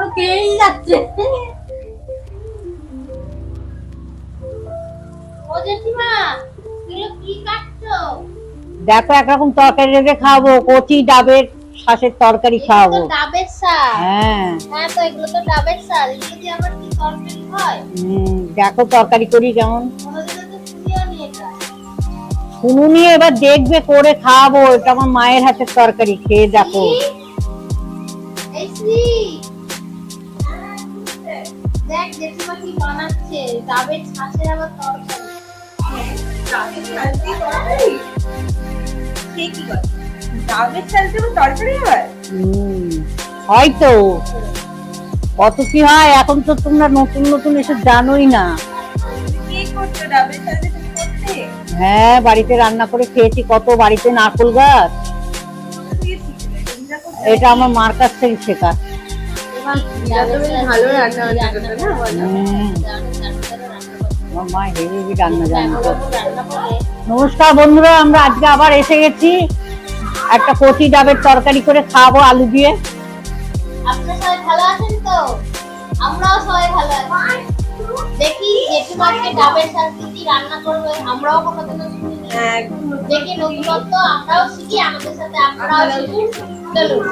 Okay, that's it. দেখো একরকম তরকারি রেখে খাব কচি ডাবের শ্বাসের তরকারি খাওয়াবো। ডাবের শাক। হ্যাঁ। হ্যাঁ তো এগুলো তো ডাবের শাক। এগুলো দিয়ে আবার কি তরকারি হয়? উম, দেখো তরকারি করি কেমন। কোনোদিনও তো শুনিও নি এটা। শুনু নিয়ে এবার দেখবে করে খাওয়াবো। এটা আমার মায়ের হাতের তরকারি খেয়ে দেখো। দেখ জেঠিমা কি বানাচ্ছে। ডাবের ছাঁচের আবার তরকারি। ডাবের চাল তরকারি? সে কি করে? ডাবের চাল দিয়ে তরকারি হয়? হয়তো কত কি হয় এখন তো তোমরা নতুন নতুন এসব জানোই না? হ্যাঁ বাড়িতে রান্না করে খেয়েছি কত বাড়িতে নারকোল গাছ? এটা আমার মার কাছ থেকে শেখা নমস্কার বন্ধুরা আমরা আজকে আবার এসে গেছি একটা কচি ডাবের তরকারি করে খাব আলু দিয়ে। আপনারা সবাই ভালো আছেন তো? আমরাও সবাই ভালো আছি। দেখি জেঠিমাকে ডাবের রান্না করবে আমরাও শুনিনি হ্যাঁ, দেখি নতুনত্ব আমরাও শিখি আমাদের সাথে আপনারাও শিখুন। চলুন।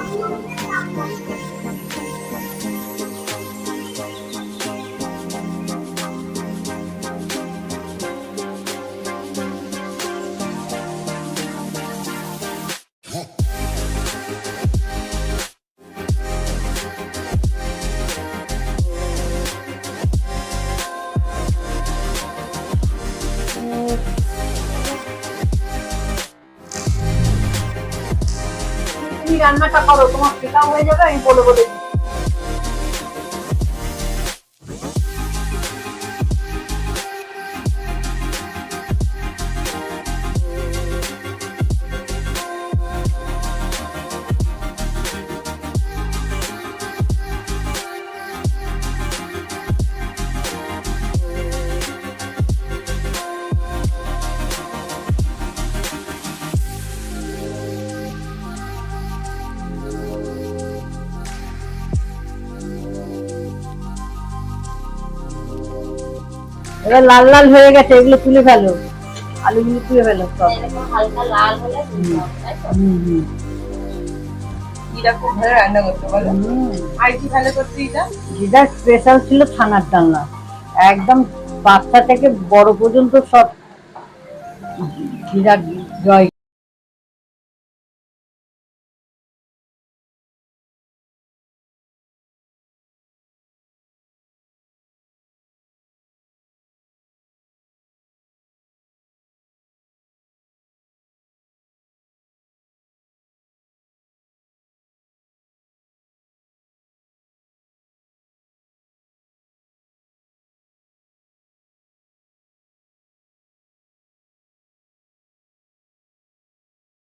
রান্নাটা করো তোমার শেখা হয়ে যাবে আমি বলে বলে দিই। এবার লাল লাল হয়ে গেছে এগুলো তুলে ফেলো আলুগুলো তুলে ফেলো হালকা লাল হলে? হুম হুম দিদা খুব রান্না করতো, বলো? আর কি ভালো করতো দিদা? যেটা স্পেশাল ছিল ছানার ডালনা একদম বাচ্চা থেকে বড় পর্যন্ত সব বিরাট জয়